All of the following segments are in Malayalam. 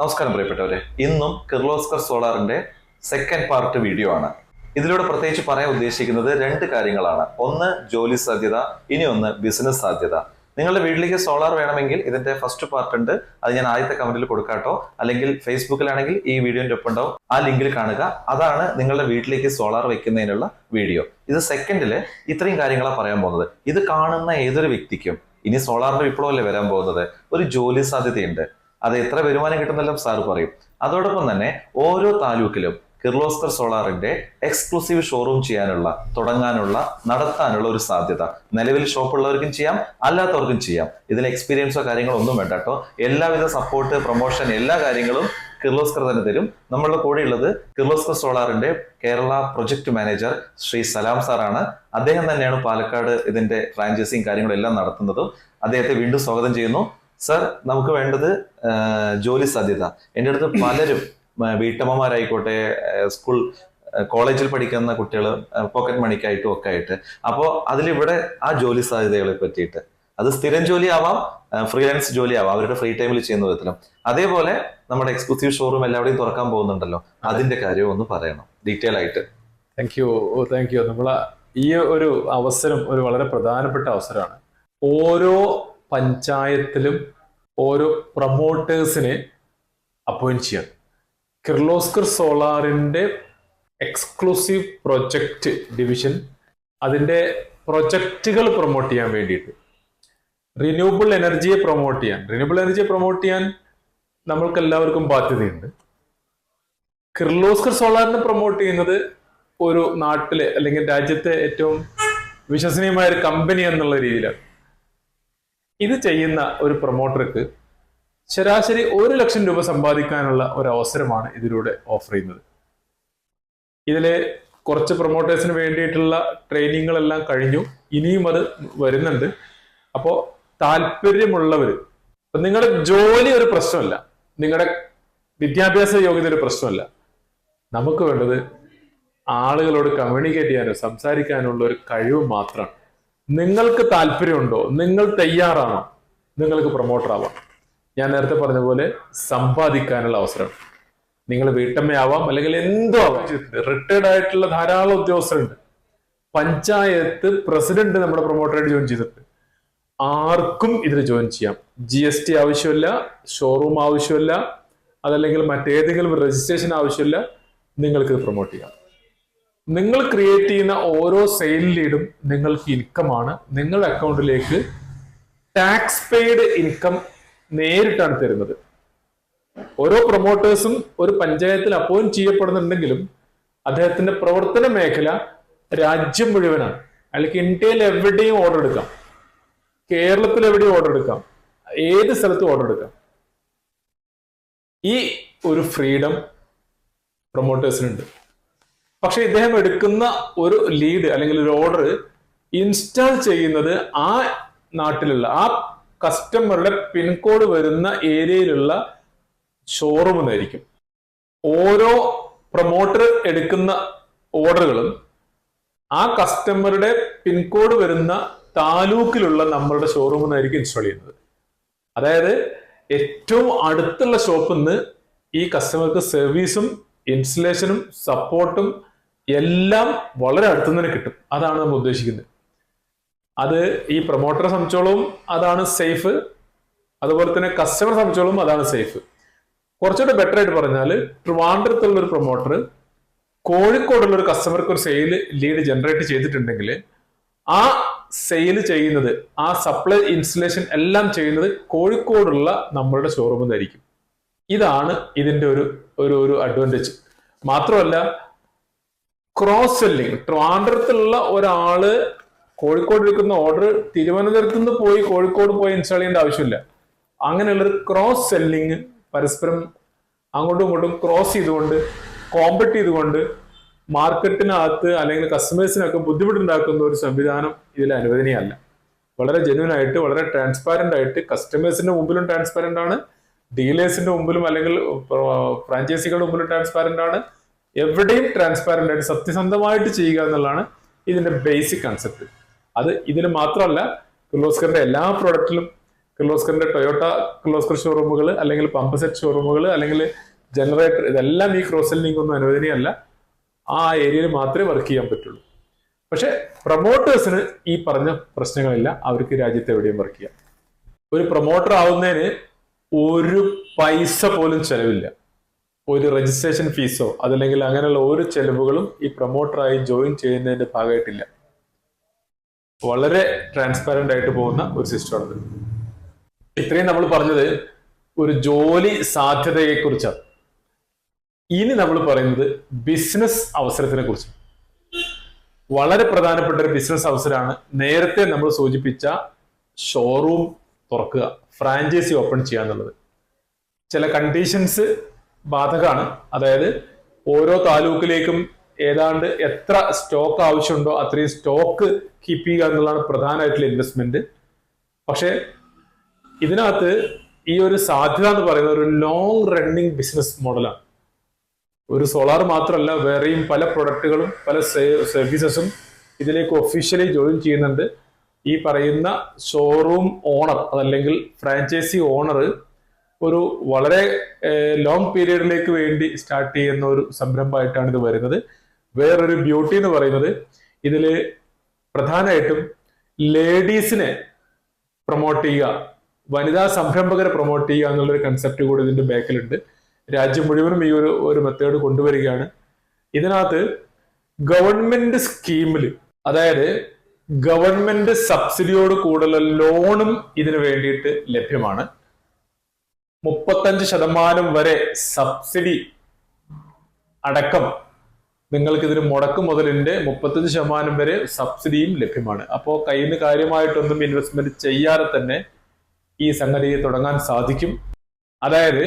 നമസ്കാരം പ്രിയപ്പെട്ടവരെ. ഇന്നും കിർലോസ്കർ സോളാറിന്റെ സെക്കൻഡ് പാർട്ട് വീഡിയോ ആണ്. ഇതിലൂടെ പ്രത്യേകിച്ച് പറയാൻ ഉദ്ദേശിക്കുന്നത് രണ്ട് കാര്യങ്ങളാണ്. ഒന്ന് ജോലി സാധ്യത ഇനി ഒന്ന് ബിസിനസ് സാധ്യത. നിങ്ങളുടെ വീട്ടിലേക്ക് സോളാർ വേണമെങ്കിൽ ഇതിന്റെ ഫസ്റ്റ് പാർട്ട് ഉണ്ട്. അത് ഞാൻ ആദ്യത്തെ കമന്റിൽ കൊടുക്കാട്ടോ. അല്ലെങ്കിൽ ഫേസ്ബുക്കിലാണെങ്കിൽ ഈ വീഡിയോന്റെ ഒപ്പം ഉണ്ടാവും. ആ ലിങ്കിൽ കാണുക. അതാണ് നിങ്ങളുടെ വീട്ടിലേക്ക് സോളാർ വെക്കുന്നതിനുള്ള വീഡിയോ. ഇത് സെക്കൻഡിൽ ഇത്രയും കാര്യങ്ങളാണ് പറയാൻ പോകുന്നത്. ഇത് കാണുന്ന ഏതൊരു വ്യക്തിക്കും ഇനി സോളാറിന്റെ വിപ്ലവമല്ലേ വരാൻ പോകുന്നത്? ഒരു ജോലി സാധ്യതയുണ്ട്. അത് എത്ര വരുമാനം കിട്ടുന്നെല്ലാം സാർ പറയും. അതോടൊപ്പം തന്നെ ഓരോ താലൂക്കിലും കിർലോസ്കർ സോളാറിന്റെ എക്സ്ക്ലൂസീവ് ഷോറൂം ചെയ്യാനുള്ള തുടങ്ങാനുള്ള നടത്താനുള്ള ഒരു സാധ്യത. നിലവിൽ ഷോപ്പ് ഉള്ളവർക്കും ചെയ്യാം അല്ലാത്തവർക്കും ചെയ്യാം. ഇതിന് എക്സ്പീരിയൻസോ കാര്യങ്ങളോ ഒന്നും വേണ്ട കേട്ടോ. എല്ലാവിധ സപ്പോർട്ട് പ്രൊമോഷൻ എല്ലാ കാര്യങ്ങളും കിർലോസ്കർ തന്നെ തരും. നമ്മളുടെ കൂടെ ഉള്ളത് കിർലോസ്കർ സോളാറിന്റെ കേരള പ്രൊജക്ട് മാനേജർ ശ്രീ സലാം സാറാണ്. അദ്ദേഹം തന്നെയാണ് പാലക്കാട് ഇതിന്റെ ഫ്രാഞ്ചൈസിയും കാര്യങ്ങളും എല്ലാം നടത്തുന്നതും. അദ്ദേഹത്തെ വീണ്ടും സ്വാഗതം ചെയ്യുന്നു. സർ നമുക്ക് വേണ്ടത് ജോലി സാധ്യത. എന്റെ അടുത്ത് പലരും വീട്ടമ്മമാരായിക്കോട്ടെ സ്കൂൾ കോളേജിൽ പഠിക്കുന്ന കുട്ടികൾ പോക്കറ്റ് മണിക്കായിട്ടും ഒക്കെ ആയിട്ട്. അപ്പോൾ അതിലിവിടെ ആ ജോലി സാധ്യതകളെ പറ്റിയിട്ട്. അത് സ്ഥിരം ജോലി ആവാം ഫ്രീലാൻസ് ജോലി ആവാം അവരുടെ ഫ്രീ ടൈമിൽ ചെയ്യുന്ന വിധത്തിലും. അതേപോലെ നമ്മുടെ എക്സ്ക്ലൂസീവ് ഷോറൂം എല്ലാവരുടെയും തുറക്കാൻ പോകുന്നുണ്ടല്ലോ അതിന്റെ കാര്യം ഒന്ന് പറയണം ഡീറ്റെയിൽ ആയിട്ട്. താങ്ക് യു താങ്ക് യു നമ്മൾ ഈ ഒരു അവസരം ഒരു വളരെ പ്രധാനപ്പെട്ട അവസരമാണ്. ഓരോ പഞ്ചായത്തിലും ഓരോ പ്രൊമോട്ടേഴ്സിനെ അപ്പോയിന്റ് ചെയ്യണം കിർലോസ്കർ സോളാറിന്റെ എക്സ്ക്ലൂസീവ് പ്രൊജക്റ്റ് ഡിവിഷൻ അതിന്റെ പ്രൊജക്റ്റുകൾ പ്രൊമോട്ട് ചെയ്യാൻ വേണ്ടിയിട്ട്. റിന്യൂവബിൾ എനർജിയെ പ്രൊമോട്ട് ചെയ്യാൻ. റിന്യൂവബിൾ എനർജിയെ പ്രൊമോട്ട് ചെയ്യാൻ നമ്മൾക്ക് എല്ലാവർക്കും ബാധ്യതയുണ്ട്. കിർലോസ്കർ സോളാറിനെ പ്രൊമോട്ട് ചെയ്യുന്നത് ഒരു നാട്ടിലെ അല്ലെങ്കിൽ രാജ്യത്തെ ഏറ്റവും വിശ്വസനീയമായ ഒരു കമ്പനി എന്നുള്ള രീതിയിലാണ്. ഇത് ചെയ്യുന്ന ഒരു പ്രൊമോട്ടർക്ക് ശരാശരി ഒരു ലക്ഷം രൂപ സമ്പാദിക്കാനുള്ള ഒരു അവസരമാണ് ഇതിലൂടെ ഓഫർ ചെയ്യുന്നത്. ഇതിലെ കുറച്ച് പ്രൊമോട്ടേഴ്സിന് വേണ്ടിയിട്ടുള്ള ട്രെയിനിങ്ങുകളെല്ലാം കഴിഞ്ഞു. ഇനിയും അത് വരുന്നുണ്ട്. അപ്പോൾ താല്പര്യമുള്ളവർ നിങ്ങളുടെ ജോലി ഒരു പ്രശ്നമല്ല. നിങ്ങളുടെ വിദ്യാഭ്യാസ യോഗ്യത ഒരു പ്രശ്നമല്ല. നമുക്ക് വേണ്ടത് ആളുകളോട് കമ്മ്യൂണിക്കേറ്റ് ചെയ്യാനോ സംസാരിക്കാനോ ഉള്ള ഒരു കഴിവ് മാത്രമാണ്. നിങ്ങൾക്ക് താല്പര്യമുണ്ടോ? നിങ്ങൾ തയ്യാറാണോ? നിങ്ങൾക്ക് പ്രൊമോട്ടർ ആവാം. ഞാൻ നേരത്തെ പറഞ്ഞ പോലെ സമ്പാദിക്കാനുള്ള അവസരം. നിങ്ങൾ വീട്ടമ്മയാവാം അല്ലെങ്കിൽ എന്തോ ആവാം. റിട്ടയർഡ് ആയിട്ടുള്ള ധാരാളം ഉദ്യോഗസ്ഥരുണ്ട്. പഞ്ചായത്ത് പ്രസിഡന്റ് നമ്മുടെ പ്രൊമോട്ടറായിട്ട് ജോയിൻ ചെയ്തിട്ടുണ്ട്. ആർക്കും ഇതിൽ ജോയിൻ ചെയ്യാം. ജി എസ് ടി ആവശ്യമില്ല ഷോറൂം ആവശ്യമില്ല അതല്ലെങ്കിൽ മറ്റേതെങ്കിലും രജിസ്ട്രേഷൻ ആവശ്യമില്ല നിങ്ങൾക്ക് പ്രൊമോട്ട് ചെയ്യാം. നിങ്ങൾ ക്രിയേറ്റ് ചെയ്യുന്ന ഓരോ സെയിൽ ലീഡും നിങ്ങൾക്ക് ഇൻകമാണ് നിങ്ങളുടെ അക്കൗണ്ടിലേക്ക് ടാക്സ് പെയ്ഡ് ഇൻകം നേരിട്ടാണ് തരുന്നത്. ഓരോ പ്രൊമോട്ടേഴ്സും ഒരു പഞ്ചായത്തിൽ അപ്പോയിന്റ് ചെയ്യപ്പെടുന്നുണ്ടെങ്കിലും അദ്ദേഹത്തിന്റെ പ്രവർത്തന മേഖല രാജ്യം മുഴുവനാണ്. അല്ലെങ്കിൽ ഇന്ത്യയിൽ എവിടെയും ഓർഡർ എടുക്കാം. കേരളത്തിൽ എവിടെയും ഓർഡർ എടുക്കാം. ഏത് സ്ഥലത്തും ഓർഡർ എടുക്കാം. ഈ ഒരു ഫ്രീഡം പ്രൊമോട്ടേഴ്സിനുണ്ട് പക്ഷെ ഇദ്ദേഹം എടുക്കുന്ന ഒരു ലീഡ് അല്ലെങ്കിൽ ഒരു ഓർഡർ ഇൻസ്റ്റാൾ ചെയ്യുന്നത് ആ നാട്ടിലുള്ള ആ കസ്റ്റമറുടെ പിൻകോഡ് വരുന്ന ഏരിയയിലുള്ള ഷോറൂമെന്നായിരിക്കും ഓരോ പ്രൊമോട്ടർ എടുക്കുന്ന ഓർഡറുകളും ആ കസ്റ്റമറുടെ പിൻകോഡ് വരുന്ന താലൂക്കിലുള്ള നമ്മളുടെ ഷോറൂമിൽ ഇൻസ്റ്റാൾ ചെയ്യുന്നത്. അതായത് ഏറ്റവും അടുത്തുള്ള ഷോപ്പിൽ നിന്ന് ഈ കസ്റ്റമർക്ക് സർവീസും ഇൻസ്റ്റലേഷനും സപ്പോർട്ടും എല്ലാം വളരെ അടുത്തു തന്നെ കിട്ടും. അതാണ് നമ്മൾ ഉദ്ദേശിക്കുന്നത്. അത് ഈ പ്രൊമോട്ടറെ സംബന്ധിച്ചോളം അതാണ് സേഫ് അതുപോലെ തന്നെ കസ്റ്റമറെ സംബന്ധിച്ചോളം അതാണ് സേഫ് കുറച്ചുകൂടെ ബെറ്റർ ആയിട്ട് പറഞ്ഞാൽ ട്രിവാൻഡ്രത്തുള്ള ഒരു പ്രൊമോട്ടർ കോഴിക്കോടുള്ള ഒരു കസ്റ്റമർക്ക് ഒരു സെയിൽ ലീഡ് ജനറേറ്റ് ചെയ്തിട്ടുണ്ടെങ്കിൽ ആ സെയിൽ ചെയ്യുന്നത് ആ സപ്ലൈ ഇൻസ്റ്റലേഷൻ എല്ലാം ചെയ്യുന്നത് കോഴിക്കോടുള്ള നമ്മളുടെ ഷോറൂമിൽ നിന്നായിരിക്കും. ഇതാണ് ഇതിന്റെ ഒരു ഒരു അഡ്വാന്റേജ് മാത്രമല്ല ക്രോസ് സെല്ലിംഗ് ട്രിവാൻഡ്രത്തുള്ള ഒരാൾ കോഴിക്കോട് എടുക്കുന്ന ഓർഡർ തിരുവനന്തപുരത്ത് നിന്ന് പോയി കോഴിക്കോട് പോയി ഇൻസ്റ്റാൾ ചെയ്യേണ്ട ആവശ്യമില്ല. അങ്ങനെയുള്ളൊരു ക്രോസ് സെല്ലിങ് പരസ്പരം അങ്ങോട്ടും ഇങ്ങോട്ടും ക്രോസ് ചെയ്തുകൊണ്ട് കോമ്പറ്റ് ചെയ്തുകൊണ്ട് മാർക്കറ്റിനകത്ത് അല്ലെങ്കിൽ കസ്റ്റമേഴ്സിനൊക്കെ ബുദ്ധിമുട്ടുണ്ടാക്കുന്ന ഒരു സംവിധാനം ഇതിൽ അനുവദനീയമല്ല. വളരെ ജെന്യൂൻ ആയിട്ട് വളരെ ട്രാൻസ്പാരന്റ് ആയിട്ട് കസ്റ്റമേഴ്സിന്റെ മുമ്പിലും ട്രാൻസ്പാരന്റ് ആണ് ഡീലേഴ്സിന്റെ മുമ്പിലും അല്ലെങ്കിൽ ഫ്രാഞ്ചൈസികളുടെ മുമ്പിലും ട്രാൻസ്പാരന്റ് ആണ്. എവിടെയും ട്രാൻസ്പാരന്റ് ആയിട്ട് സത്യസന്ധമായിട്ട് ചെയ്യുക എന്നുള്ളതാണ് ഇതിന്റെ ബേസിക് കൺസെപ്റ്റ് അത് ഇതിൽ മാത്രമല്ല കിർലോസ്കറിന്റെ എല്ലാ പ്രോഡക്റ്റിലും കിർലോസ്കറിന്റെ ടൊയോട്ട കിർലോസ്കർ ഷോറൂമുകൾ അല്ലെങ്കിൽ പമ്പ് സെറ്റ് ഷോറൂമുകൾ അല്ലെങ്കിൽ ജനറേറ്റർ ഇതെല്ലാം ഈ ക്രോസ് സെല്ലിംഗ് ഒന്നും അനുവദനീയമല്ല. ആ ഏരിയയിൽ മാത്രമേ വർക്ക് ചെയ്യാൻ പറ്റുള്ളൂ. പക്ഷെ പ്രൊമോട്ടേഴ്സിന് ഈ പറഞ്ഞ പ്രശ്നങ്ങളില്ല. അവർക്ക് രാജ്യത്ത് എവിടെയും വർക്ക് ചെയ്യാം. ഒരു പ്രൊമോട്ടർ ആവുന്നതിന് ഒരു പൈസ പോലും ചെലവില്ല. ഒരു രജിസ്ട്രേഷൻ ഫീസോ അതല്ലെങ്കിൽ അങ്ങനെയുള്ള ഒരു ചെലവുകളും ഈ പ്രൊമോട്ടറായി ജോയിൻ ചെയ്യുന്നതിന്റെ ഭാഗമായിട്ടില്ല. വളരെ ട്രാൻസ്പാരന്റ് ആയിട്ട് പോകുന്ന ഒരു സിസ്റ്റമാണത് ഇത്രയും നമ്മൾ പറഞ്ഞത് ഒരു ജോലി സാധ്യതയെ കുറിച്ചാണ് ഇനി നമ്മൾ പറയുന്നത് ബിസിനസ് അവസരത്തിനെ കുറിച്ച് വളരെ പ്രധാനപ്പെട്ട ഒരു ബിസിനസ് അവസരമാണ് നേരത്തെ നമ്മൾ സൂചിപ്പിച്ച ഷോറൂം തുറക്കുക ഫ്രാഞ്ചൈസി ഓപ്പൺ ചെയ്യുക എന്നുള്ളത്. ചില കണ്ടീഷൻസ് ബാധകമാണ്. അതായത് ഓരോ താലൂക്കിലേക്കും ഏതാണ്ട് എത്ര സ്റ്റോക്ക് ആവശ്യമുണ്ടോ അത്രയും സ്റ്റോക്ക് കീപ്പ് ചെയ്യുക എന്നുള്ളതാണ് പ്രധാനമായിട്ടുള്ള ഇൻവെസ്റ്റ്മെന്റ് പക്ഷേ ഇതിനകത്ത് ഈ ഒരു സാധ്യത എന്ന് പറയുന്നത് ഒരു ലോങ് റണ്ണിങ് ബിസിനസ് മോഡലാണ് ഒരു സോളാർ മാത്രമല്ല വേറെയും പല പ്രൊഡക്റ്റുകളും പല സർവീസസും ഇതിലേക്ക് ഒഫീഷ്യലി ജോയിൻ ചെയ്യുന്നുണ്ട്. ഈ പറയുന്ന ഷോറൂം ഓണർ അതല്ലെങ്കിൽ ഫ്രാഞ്ചൈസി ഓണർ ഒരു വളരെ ലോങ് പീരീഡിലേക്ക് വേണ്ടി സ്റ്റാർട്ട് ചെയ്യുന്ന ഒരു സംരംഭമായിട്ടാണ് ഇത് വരുന്നത്. വേറൊരു ബ്യൂട്ടി എന്ന് പറയുന്നത് ഇതിൽ പ്രധാനമായിട്ടും ലേഡീസിനെ പ്രൊമോട്ട് ചെയ്യുക വനിതാ സംരംഭകരെ പ്രൊമോട്ട് ചെയ്യുക എന്നുള്ളൊരു കൺസെപ്റ്റ് കൂടി ഇതിന്റെ ബാക്കിലുണ്ട്. രാജ്യം മുഴുവനും ഈ ഒരു ഒരു മെത്തേഡ് കൊണ്ടുവരികയാണ്. ഇതിനകത്ത് ഗവൺമെന്റ് സ്കീമിൽ അതായത് ഗവൺമെന്റ് സബ്സിഡിയോട് കൂടുതലുള്ള ലോണും ഇതിനു വേണ്ടിയിട്ട് ലഭ്യമാണ്. മുപ്പത്തഞ്ച് ശതമാനം വരെ സബ്സിഡി അടക്കം നിങ്ങൾക്ക് ഇതിന് മുടക്ക് മുതലിന്റെ മുപ്പത്തഞ്ച് ശതമാനം വരെ സബ്സിഡിയും ലഭ്യമാണ്. അപ്പോൾ കയ്യിൽ നിന്ന് കാര്യമായിട്ടൊന്നും ഇൻവെസ്റ്റ്മെന്റ് ചെയ്യാതെ തന്നെ ഈ സംഗതി തുടങ്ങാൻ സാധിക്കും. അതായത്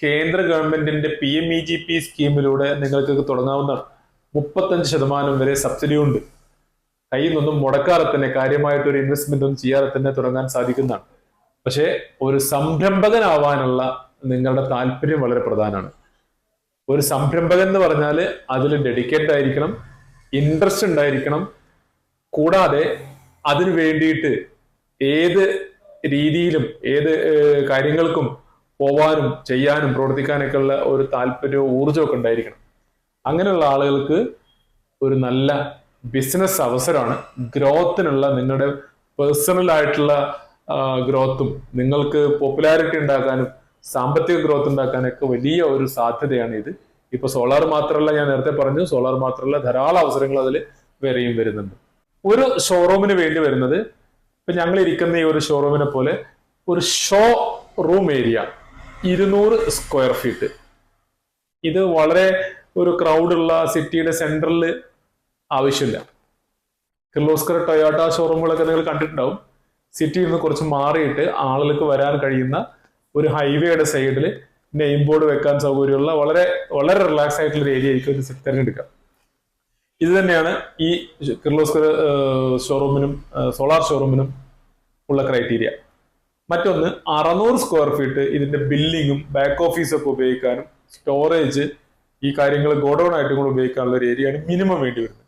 കേന്ദ്ര ഗവൺമെന്റിന്റെ P M E G P സ്കീമിലൂടെ നിങ്ങൾക്ക് തുടങ്ങാവുന്ന മുപ്പത്തഞ്ച് ശതമാനം വരെ സബ്സിഡി ഉണ്ട്. കയ്യിൽ നിന്നൊന്നും മുടക്കാതെ തന്നെ കാര്യമായിട്ടൊരു ഇൻവെസ്റ്റ്മെന്റ് ഒന്നും ചെയ്യാതെ തന്നെ തുടങ്ങാൻ സാധിക്കുന്നതാണ്. പക്ഷേ ഒരു സംരംഭകനാവാനുള്ള നിങ്ങളുടെ താല്പര്യം വളരെ പ്രധാനമാണ്. ഒരു സംരംഭകൻ എന്ന് പറഞ്ഞാൽ അതിൽ ഡെഡിക്കേറ്റഡ് ആയിരിക്കണം ഇൻട്രസ്റ്റ് ഉണ്ടായിരിക്കണം കൂടാതെ അതിനു വേണ്ടിയിട്ട് ഏത് രീതിയിലും ഏത് കാര്യങ്ങൾക്കും പോവാനും ചെയ്യാനും പ്രവർത്തിക്കാനൊക്കെ ഉള്ള ഒരു താല്പര്യവും ഊർജമൊക്കെ ഉണ്ടായിരിക്കണം. അങ്ങനെയുള്ള ആളുകൾക്ക് ഒരു നല്ല ബിസിനസ് അവസരമാണ്. ഗ്രോത്തിനുള്ള നിങ്ങളുടെ പേഴ്സണൽ ആയിട്ടുള്ള ഗ്രോത്തും. നിങ്ങൾക്ക് പോപ്പുലാരിറ്റി ഉണ്ടാക്കാനും സാമ്പത്തിക ഗ്രോത്ത് ഉണ്ടാക്കാനൊക്കെ വലിയ ഒരു സാധ്യതയാണ് ഇത് ഇപ്പൊ സോളാർ മാത്രമല്ല ഞാൻ നേരത്തെ പറഞ്ഞു സോളാർ മാത്രമല്ല ധാരാളം അവസരങ്ങൾ അതിൽ വരെയും വരുന്നുണ്ട്. ഒരു ഷോറൂമിന് വേണ്ടി വരുന്നത് ഇപ്പൊ ഞങ്ങൾ ഇരിക്കുന്ന ഈ ഒരു ഷോറൂമിനെ പോലെ ഒരു ഷോ റൂം ഏരിയ ഇരുന്നൂറ് സ്ക്വയർ ഫീറ്റ് ഇത് വളരെ ഒരു ക്രൗഡുള്ള സിറ്റിയുടെ സെൻട്രലിൽ ആവശ്യമില്ല. കിർലോസ്കർ ടൊയോട്ട ഷോറൂമുകളൊക്കെ നിങ്ങൾ കണ്ടിട്ടുണ്ടാവും. സിറ്റിയിൽ നിന്ന് കുറച്ച് മാറിയിട്ട് ആളുകൾക്ക് വരാൻ കഴിയുന്ന ഒരു ഹൈവേയുടെ സൈഡിൽ നെയിം ബോർഡ് വെക്കാൻ സൗകര്യമുള്ള വളരെ വളരെ റിലാക്സ് ആയിട്ടുള്ള ഒരു ഏരിയ ആയിരിക്കും ഇത് തിരഞ്ഞെടുക്കുക. ഇത് തന്നെയാണ് ഈ കിർലോസ്കർ ഷോറൂമിനും സോളാർ ഷോറൂമിനും ഉള്ള ക്രൈറ്റീരിയ മറ്റൊന്ന് അറുന്നൂറ് സ്ക്വയർ ഫീറ്റ് ഇതിന്റെ ബില്ലിങ്ങും ബാക്ക് ഓഫീസൊക്കെ ഉപയോഗിക്കാനും സ്റ്റോറേജ് ഈ കാര്യങ്ങൾ ഗോഡൌൺ ആയിട്ടും കൂടെ ഉപയോഗിക്കാനുള്ള ഒരു ഏരിയയാണ് മിനിമം വേണ്ടി വരുന്നത്.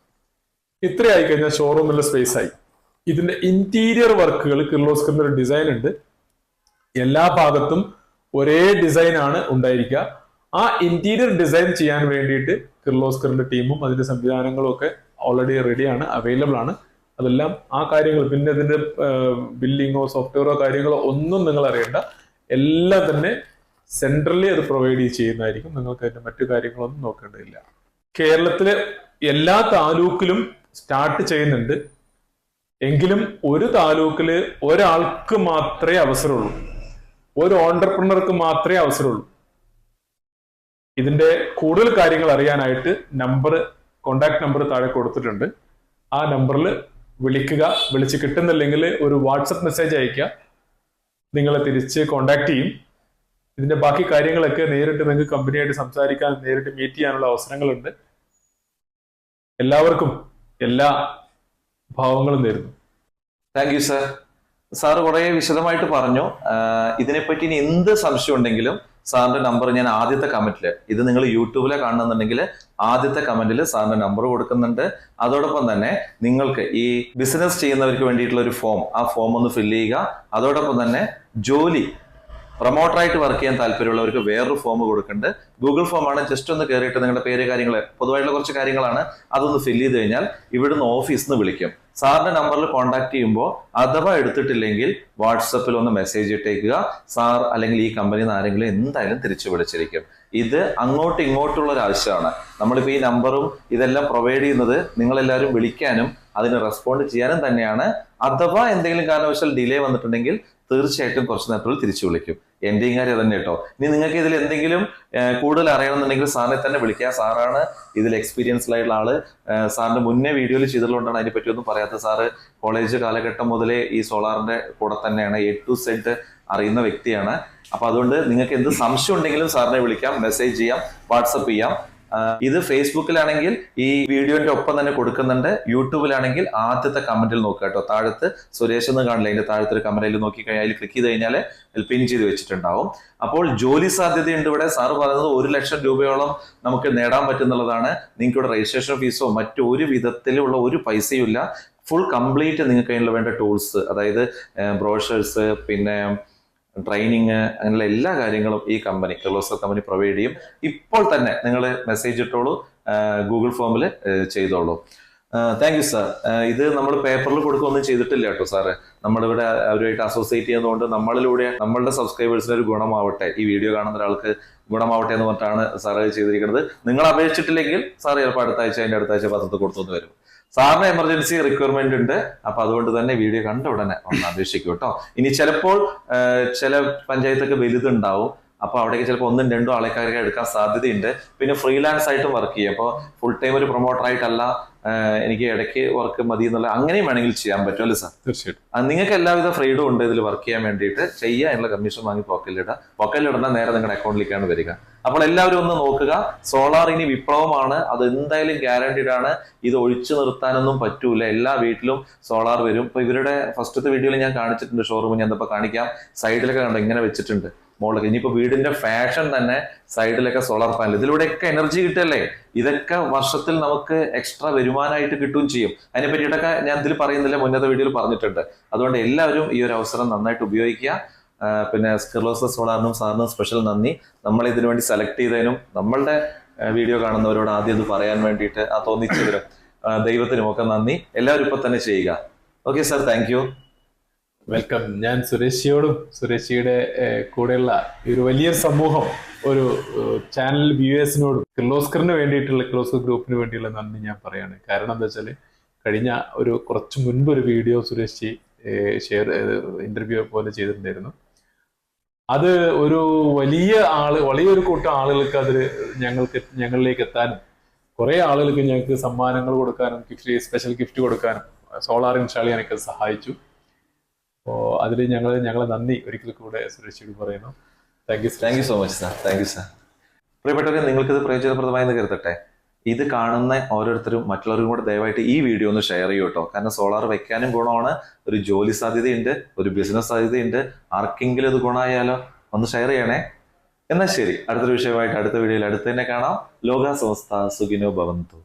ഇത്രയായി കഴിഞ്ഞാൽ ഷോറൂമിലെ സ്പേസ് ആയി. ഇതിന്റെ ഇന്റീരിയർ വർക്കുകൾ കിർലോസ്കറിന്റെ ഒരു ഡിസൈൻ ഉണ്ട്. എല്ലാ ഭാഗത്തും ഒരേ ഡിസൈൻ ആണ് ഉണ്ടായിരിക്കുക. ആ ഇന്റീരിയർ ഡിസൈൻ ചെയ്യാൻ വേണ്ടിയിട്ട് കിർലോസ്കറിന്റെ ടീമും അതിന്റെ സംവിധാനങ്ങളും ഒക്കെ ഓൾറെഡി റെഡിയാണ് അവൈലബിൾ ആണ്. അതെല്ലാം ആ കാര്യങ്ങൾ പിന്നെ അതിന്റെ ബില്ലിങ്ങോ സോഫ്റ്റ്വെയറോ കാര്യങ്ങളോ ഒന്നും നിങ്ങൾ അറിയേണ്ട. എല്ലാം തന്നെ സെൻട്രലി അത് പ്രൊവൈഡ് ചെയ്യുന്നതായിരിക്കും. നിങ്ങൾക്ക് അതിന്റെ മറ്റു കാര്യങ്ങളൊന്നും നോക്കേണ്ടതില്ല. കേരളത്തിലെ എല്ലാ താലൂക്കിലും സ്റ്റാർട്ട് ചെയ്യുന്നുണ്ട്. എങ്കിലും ഒരു താലൂക്കിൽ ഒരാൾക്ക് മാത്രമേ അവസരമുള്ളൂ. ഒരു ഓണ്ടർപ്രണർക്ക് മാത്രമേ അവസരമുള്ളൂ. ഇതിന്റെ കൂടുതൽ കാര്യങ്ങൾ അറിയാനായിട്ട് നമ്പർ കോണ്ടാക്ട് നമ്പർ താഴെ കൊടുത്തിട്ടുണ്ട്. ആ നമ്പറിൽ വിളിക്കുക വിളിച്ച് കിട്ടുന്നില്ലെങ്കിൽ ഒരു വാട്സപ്പ് മെസ്സേജ് അയക്കുക നിങ്ങളെ തിരിച്ച് കോണ്ടാക്ട് ചെയ്യും. ഇതിന്റെ ബാക്കി കാര്യങ്ങളൊക്കെ നേരിട്ട് നിങ്ങൾക്ക് കമ്പനിയായിട്ട് സംസാരിക്കാൻ നേരിട്ട് മീറ്റ് ചെയ്യാനുള്ള അവസരങ്ങളുണ്ട്. എല്ലാവർക്കും എല്ലാ ഭാവങ്ങളും നേരുന്നു. താങ്ക് യു സർ സാർ കുറെ വിശദമായിട്ട് പറഞ്ഞു. ഇതിനെപ്പറ്റി ഇനി എന്ത് സംശയം ഉണ്ടെങ്കിലും സാറിന്റെ നമ്പർ ഞാൻ ആദ്യത്തെ കമന്റിൽ ഇത് നിങ്ങൾ യൂട്യൂബിലെ കാണുന്നുണ്ടെങ്കിൽ ആദ്യത്തെ കമന്റിൽ സാറിന്റെ നമ്പർ കൊടുക്കുന്നുണ്ട്. അതോടൊപ്പം തന്നെ നിങ്ങൾക്ക് ഈ ബിസിനസ് ചെയ്യുന്നവർക്ക് വേണ്ടിയിട്ടുള്ള ഒരു ഫോം ആ ഫോം ഒന്ന് ഫില്ല് ചെയ്യുക. അതോടൊപ്പം തന്നെ ജോലി പ്രൊമോട്ടറായിട്ട് വർക്ക് ചെയ്യാൻ താല്പര്യമുള്ളവർക്ക് വേറൊരു ഫോം കൊടുക്കുന്നുണ്ട് ഗൂഗിൾ ആണ്. ജസ്റ്റ് ഒന്ന് കയറിയിട്ട് നിങ്ങളുടെ പേര് കാര്യങ്ങൾ പൊതുവായിട്ടുള്ള കുറച്ച് കാര്യങ്ങളാണ് അതൊന്ന് ഫില്ല് ചെയ്ത് കഴിഞ്ഞാൽ ഇവിടുന്ന് ഓഫീസിൽ നിന്ന് വിളിക്കും. സാറിന്റെ നമ്പറിൽ കോൺടാക്ട് ചെയ്യുമ്പോൾ അഥവാ എടുത്തിട്ടില്ലെങ്കിൽ വാട്സപ്പിൽ ഒന്ന് മെസ്സേജ് ഇട്ടേക്കുക. സാർ അല്ലെങ്കിൽ ഈ കമ്പനിയിൽ നിന്ന് ആരെങ്കിലും എന്തായാലും തിരിച്ചു വിളിച്ചിരിക്കും. ഇത് അങ്ങോട്ടും ഇങ്ങോട്ടുള്ള ഒരു ആവശ്യമാണ്. നമ്മളിപ്പോൾ ഈ നമ്പറും ഇതെല്ലാം പ്രൊവൈഡ് ചെയ്യുന്നത് നിങ്ങളെല്ലാവരും വിളിക്കാനും അതിന് റെസ്പോണ്ട് ചെയ്യാനും തന്നെയാണ്. അഥവാ എന്തെങ്കിലും കാരണവശാൽ ഡിലേ വന്നിട്ടുണ്ടെങ്കിൽ തീർച്ചയായിട്ടും കുറച്ച് നേരത്തിൽ തിരിച്ചു വിളിക്കും. എന്റെയും കാര്യം തന്നെ കേട്ടോ. ഇനി നിങ്ങൾക്ക് ഇതിൽ എന്തെങ്കിലും കൂടുതൽ അറിയണമെന്നുണ്ടെങ്കിൽ സാറിനെ തന്നെ വിളിക്കുക സാറാണ് ഇതിൽ എക്സ്പീരിയൻസ്ഡ് ആയിട്ടുള്ള ആൾ. സാറിന്റെ മുന്നേ വീഡിയോയിൽ ചെയ്തിട്ടുള്ളതുകൊണ്ടാണ് അതിനെ പറ്റിയൊന്നും പറയാത്ത സാറ് കോളേജ് കാലഘട്ടം മുതലേ ഈ സോളാറിന്റെ കൂടെ തന്നെയാണ് എ ടു സെഡ് അറിയുന്ന വ്യക്തിയാണ്. അപ്പൊ അതുകൊണ്ട് നിങ്ങൾക്ക് എന്ത് സംശയം ഉണ്ടെങ്കിലും സാറിനെ വിളിക്കാം മെസ്സേജ് ചെയ്യാം വാട്സപ്പ് ചെയ്യാം. ഇത് ഫേസ്ബുക്കിലാണെങ്കിൽ ഈ വീഡിയോന്റെ ഒപ്പം തന്നെ കൊടുക്കുന്നുണ്ട്. യൂട്യൂബിലാണെങ്കിൽ ആദ്യത്തെ കമന്റിൽ നോക്കുക കേട്ടോ. താഴത്ത് സുരേഷ് എന്ന് കാണില്ല അതിന്റെ താഴത്തെ ഒരു കമന്റിൽ നോക്കി കഴിഞ്ഞാൽ അതിൽ ക്ലിക്ക് ചെയ്ത് കഴിഞ്ഞാൽ പിൻ ചെയ്ത് വെച്ചിട്ടുണ്ടാവും. അപ്പോൾ ജോലി സാധ്യതയുണ്ട് ഇവിടെ. സാറ് പറയുന്നത് ഒരു ലക്ഷം രൂപയോളം നമുക്ക് നേടാൻ പറ്റുന്നുള്ളതാണ്. നിങ്ങൾക്ക് ഇവിടെ രജിസ്ട്രേഷൻ ഫീസോ മറ്റു ഒരു വിധത്തിലുള്ള ഒരു പൈസയും ഇല്ല ഫുൾ കംപ്ലീറ്റ് നിങ്ങൾക്ക് അതിനുള്ള വേണ്ട ടൂൾസ് അതായത് ബ്രോഷേഴ്സ് പിന്നെ ട്രെയിനിങ് അങ്ങനെയുള്ള എല്ലാ കാര്യങ്ങളും ഈ കമ്പനി കിർലോസ്കർ കമ്പനി പ്രൊവൈഡ് ചെയ്യും. ഇപ്പോൾ തന്നെ നിങ്ങൾ മെസ്സേജ് ഇട്ടോളൂ ഗൂഗിൾ ഫോമിൽ ചെയ്തോളൂ. താങ്ക് യു സാർ ഇത് നമ്മൾ പേപ്പറിൽ കൊടുക്കുകയൊന്നും ചെയ്തിട്ടില്ല കേട്ടോ സാറ് നമ്മളിവിടെ അവരുമായിട്ട് അസോസിയേറ്റ് ചെയ്യുന്നതുകൊണ്ട് നമ്മളിലൂടെ നമ്മളുടെ സബ്സ്ക്രൈബേഴ്സിന് ഒരു ഗുണമാവട്ടെ. ഈ വീഡിയോ കാണുന്ന ഒരാൾക്ക് ഗുണമാവട്ടെ എന്ന് പറഞ്ഞിട്ടാണ് സാറ് ചെയ്തിരിക്കുന്നത്. നിങ്ങൾ അപേക്ഷിച്ചിട്ടില്ലെങ്കിൽ സാർ ചിലപ്പോൾ അടുത്ത ആഴ്ച അതിന്റെ അടുത്ത ആഴ്ച പത്രത്തിൽ കൊടുത്തു വരും. സാറിന് എമർജൻസി റിക്വയർമെന്റ് ഉണ്ട്. അപ്പൊ അതുകൊണ്ട് തന്നെ വീഡിയോ കണ്ട ഉടനെ ഒന്ന് അപേക്ഷിക്കും കേട്ടോ. ഇനി ചിലപ്പോൾ ചില പഞ്ചായത്തൊക്കെ വലുതുണ്ടാവും. അപ്പൊ അവിടേക്ക് ചിലപ്പോൾ ഒന്നും രണ്ടും ആൾക്കാരൊക്കെ എടുക്കാൻ സാധ്യതയുണ്ട്. പിന്നെ ഫ്രീലാൻസ് ആയിട്ട് വർക്ക് ചെയ്യും. അപ്പോൾ ഫുൾ ടൈം ഒരു പ്രൊമോട്ടർ ആയിട്ടല്ല എനിക്ക് ഇടയ്ക്ക് വർക്ക് മതി എന്നുള്ള അങ്ങനെയും വേണമെങ്കിൽ ചെയ്യാൻ പറ്റും അല്ലേ സാർ? തീർച്ചയായിട്ടും. നിങ്ങൾക്ക് എല്ലാവിധ ഫ്രീഡും ഉണ്ട് ഇതിൽ വർക്ക് ചെയ്യാൻ വേണ്ടിയിട്ട്. എന്നുള്ള കമ്മീഷൻ വാങ്ങി പോക്കലിടുക പോക്കലിടുന്ന നേരെ നിങ്ങളുടെ അക്കൗണ്ടിലേക്കാണ് വരിക. അപ്പോൾ എല്ലാവരും ഒന്ന് നോക്കുക. സോളാർ ഇനി വിപ്ലവമാണ്. അത് എന്തായാലും ഗ്യാരണ്ടീഡ് ആണ്. ഇത് ഒഴിച്ചു നിർത്താനൊന്നും പറ്റൂല. എല്ലാ വീട്ടിലും സോളാർ വരും. ഇപ്പൊ ഇവരുടെ ഫസ്റ്റത്തെ വീഡിയോയിൽ ഞാൻ കാണിച്ചിട്ടുണ്ട് ഷോറൂമിൽ ഞാൻ ഇപ്പൊ കാണിക്കാം. സൈഡിലൊക്കെ കണ്ടോ? ഇങ്ങനെ വെച്ചിട്ടുണ്ട്. മുകളിലൊക്കെ ഇനിയിപ്പോ വീടിന്റെ ഫാഷൻ തന്നെ സൈഡിലൊക്കെ സോളാർ പാനൽ ഇതിലൂടെയൊക്കെ എനർജി കിട്ടല്ലേ ഇതൊക്കെ വർഷത്തിൽ നമുക്ക് എക്സ്ട്രാ വരുമാനമായിട്ട് കിട്ടുകയും ചെയ്യും. അതിനെ പറ്റിയിട്ടൊക്കെ ഞാൻ ഇതിൽ പറയുന്നില്ല. മുന്നത്തെ വീഡിയോയിൽ പറഞ്ഞിട്ടുണ്ട്. അതുകൊണ്ട് എല്ലാവരും ഈ ഒരു അവസരം നന്നായിട്ട് ഉപയോഗിക്കുക. പിന്നെ സ്കിർലോസ് സോളാറിനും സാറിനും സ്പെഷ്യൽ നന്ദി. നമ്മൾ ഇതിനു വേണ്ടി സെലക്ട് ചെയ്തതിനും നമ്മളുടെ വീഡിയോ കാണുന്നവരോട് ആദ്യം ഇത് പറയാൻ വേണ്ടിയിട്ട് ആ തോന്നിച്ചവരും ദൈവത്തിനും ഒക്കെ നന്ദി. എല്ലാവരും ഇപ്പൊ തന്നെ ചെയ്യുക. Okay sir thank you welcome ഞാൻ സുരേഷിയോടും സുരേഷിയുടെ കൂടെയുള്ള ഒരു വലിയ സമൂഹം ഒരു ചാനൽ വ്യൂവേഴ്സിനോടും കിർലോസ്കറിന് വേണ്ടിയിട്ടുള്ള കിർലോസ്കർ ഗ്രൂപ്പിന് വേണ്ടിയുള്ള നന്ദി ഞാൻ പറയാണ്. കാരണം എന്താ വെച്ചാൽ കഴിഞ്ഞ ഒരു കുറച്ച് മുൻപ് ഒരു വീഡിയോ സുരേഷ് ഷെയർ ഇന്റർവ്യൂ പോലെ ചെയ്തിട്ടുണ്ടായിരുന്നു. അത് ഒരു വലിയ ആൾ വലിയൊരു കൂട്ടം ആളുകൾക്ക് അതിൽ ഞങ്ങൾക്ക് ഞങ്ങളിലേക്ക് എത്താനും കുറെ ആളുകൾക്ക് ഞങ്ങൾക്ക് സമ്മാനങ്ങൾ കൊടുക്കാനും ഗിഫ്റ്റ് സ്പെഷ്യൽ ഗിഫ്റ്റ് കൊടുക്കാനും സോളാർ ഇൻസ്റ്റാൾ ചെയ്യാനൊക്കെ സഹായിച്ചു. അപ്പോൾ അതിൽ ഞങ്ങൾ ഞങ്ങളെ നന്ദി ഒരിക്കൽ കൂടെ സുരേഷിയോട് പറയുന്നു. Thank you thank you so much sir thank you sir പ്രിയപ്പെട്ടവരെ നിങ്ങൾക്ക് ഇത് പ്രയോജനപ്രദമായെന്ന് കരുതട്ടെ? ഇത് കാണുന്ന ഓരോരുത്തരും മറ്റുള്ളവരും കൂടെ ദയവായിട്ട് ഈ വീഡിയോ ഒന്ന് ഷെയർ ചെയ്യൂ കേട്ടോ കാരണം സോളാർ വെക്കാനും ഗുണമാണ് ഒരു ജോലി സാധ്യതയുണ്ട് ഒരു ബിസിനസ് സാധ്യതയുണ്ട്. ആർക്കെങ്കിലും ഇത് ഗുണമായാലോ ഒന്ന് ഷെയർ ചെയ്യണേ. എന്നാൽ ശരി അടുത്തൊരു വിഷയമായിട്ട് അടുത്ത വീഡിയോയിൽ അടുത്ത് തന്നെ കാണാം. ലോക സംസ്ഥ സുഖിനോ ഭവന്തു.